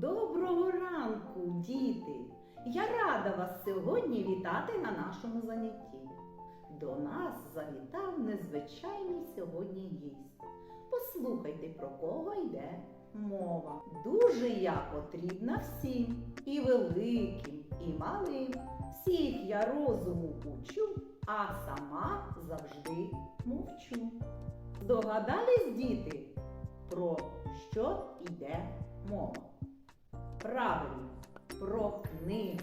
Доброго ранку, діти! Я рада вас сьогодні вітати на нашому занятті. До нас завітав незвичайний сьогодні гість. Послухайте, про кого йде мова. Дуже я потрібна всім, і великим, і малим. Всіх я розуму учу, а сама завжди мовчу. Здогадались, діти, про що йде мова? Правильно, про книги.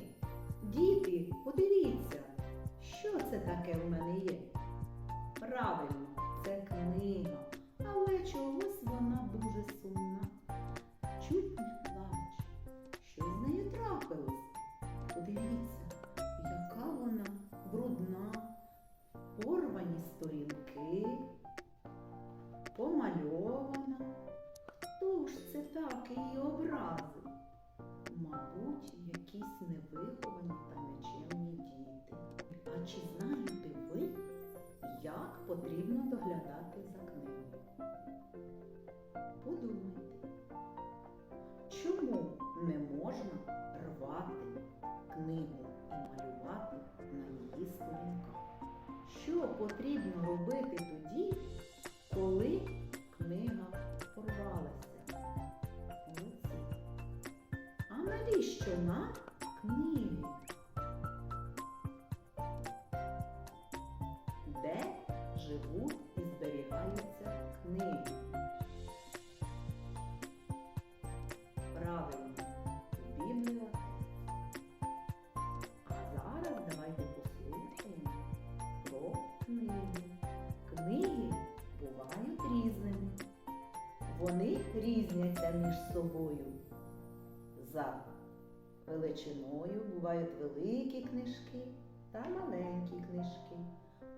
Діти, подивіться, що це таке в мене є? Правильно, це книга. Але чогось вона дуже сумна. Знаєте ви, як потрібно доглядати за книгою? Подумайте, чому не можна рвати книгу і малювати на її сторінках? Що потрібно робити між собою. За величиною бувають великі книжки та маленькі книжки.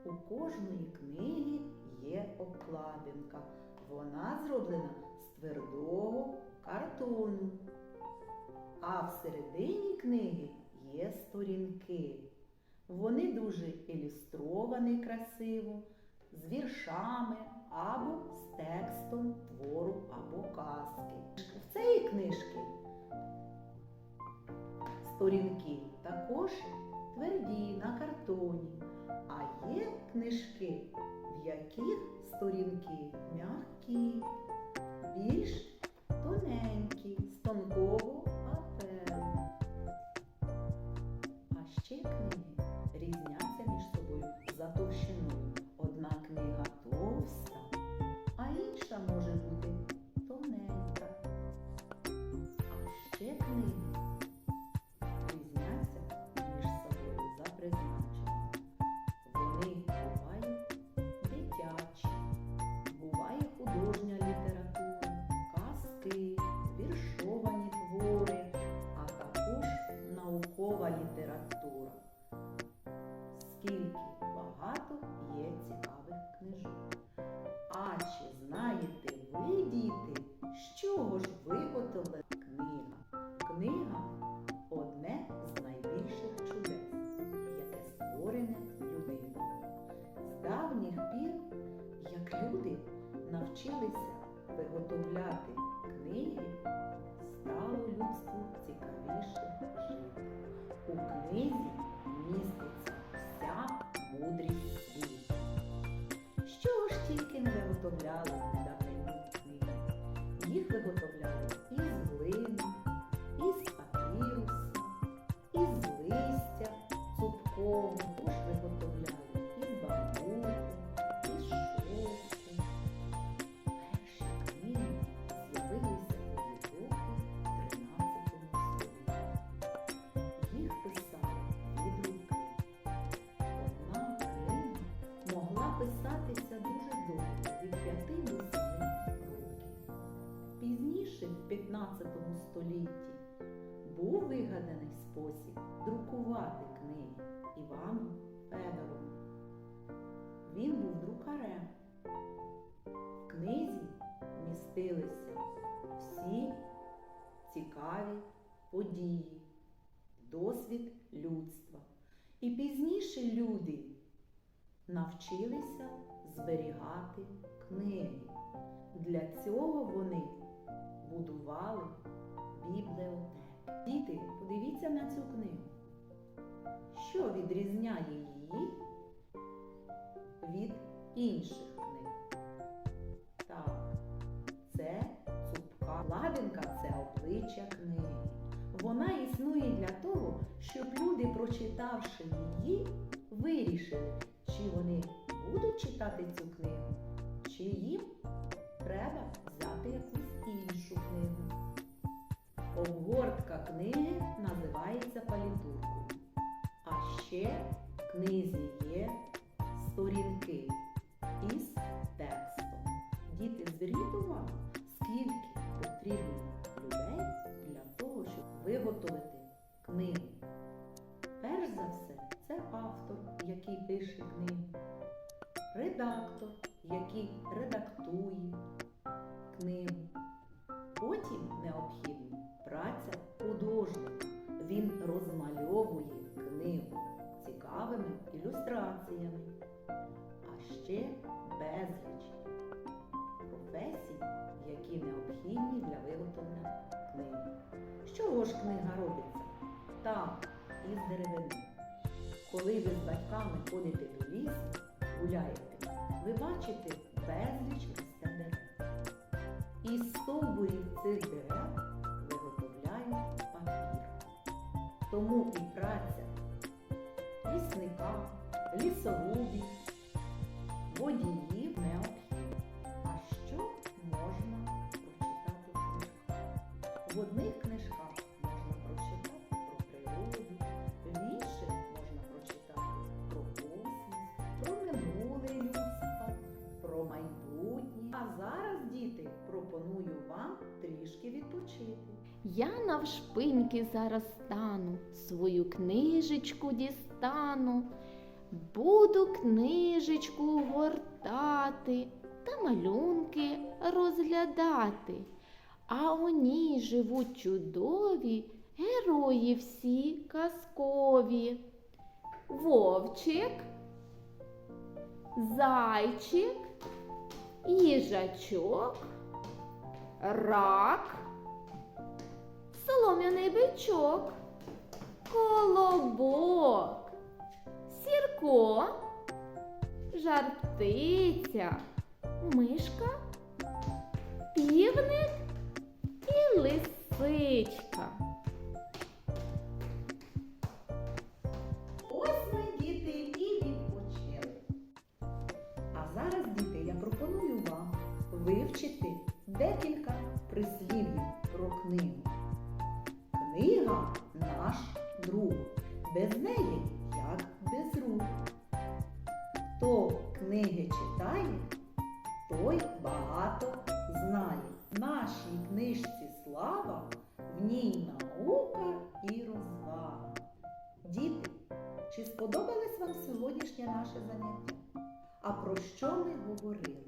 У кожної книги є обкладинка. Вона зроблена з твердого картону. А всередині книги є сторінки. Вони дуже ілюстровані красиво, з віршами або з текстом твору або казки. В цієї книжки сторінки також тверді на картоні, а є книжки, в яких сторінки м'які, більш тоненькі, діти, з чого ж виготовлена книга? Книга одне з найбільших чудес, яке створене людиною. З давніх пір, як люди навчилися виготовляти книги, стало людству цікавіше жити. У книзі міститься вся мудрість світу. Що ж тільки не виготовляли? Їх виготовляли із столітті, був вигаданий спосіб друкувати книги Іваном Федоровим. Він був друкарем. В книзі містилися всі цікаві події, досвід людства. І пізніше люди навчилися зберігати книги. Для цього вони будували бібліотеки. Діти, подивіться на цю книгу. Що відрізняє її від інших книг? Так, це цупка. Ладинка це обличчя книги. Вона існує для того, щоб люди, прочитавши її, вирішили, чи вони будуть читати цю книгу, чи їм треба Обгортка книги називається палітуркою. А ще в книзі є сторінки із текстом. Діти, зверніть скільки потрібно людей для того, щоб виготовити книгу. Перш за все, це автор, який пише книгу, редактор, який редактує цікавими ілюстраціями, а ще безліч професій, які необхідні для виготовлення книги. З чого ж книга робиться? Так, із деревини. Коли ви з батьками ходите до лісу, гуляєте, ви бачите безліч росте дерев. Із стовбурів цих дерев виготовляють папір. Тому і праця лісника, лісорубів, водіїв необхідно. А що можна прочитати в книжках? В одних книжках пропоную вам трішки відпочити. Я навшпиньки зараз стану, свою книжечку дістану, буду книжечку гортати та малюнки розглядати. А у ній живуть чудові герої всі казкові. Вовчик, зайчик, їжачок, рак. Солом'яний бичок, колобок, сірко, жартиця, мишка, півник. І лисичка. Ось ми, діти, і відпочили. А зараз, діти, я пропоную вам вивчити декілька Хто книги читає, той багато знає. Нашій книжці слава, в ній наука і розвага. Діти, чи сподобалось вам сьогоднішнє наше заняття? А про що ми говорили?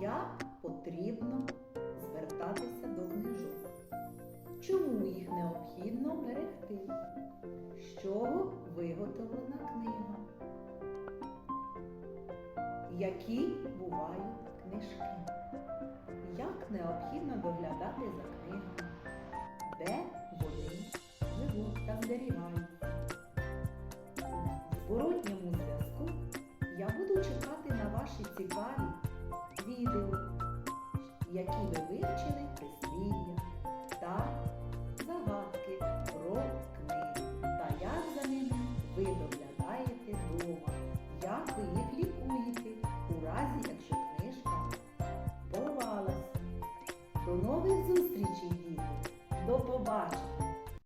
Як потрібно звертатися до книжок? Чому їх необхідно берегти? З чого виготовлена книга? Які бувають книжки? Як необхідно доглядати за книгами?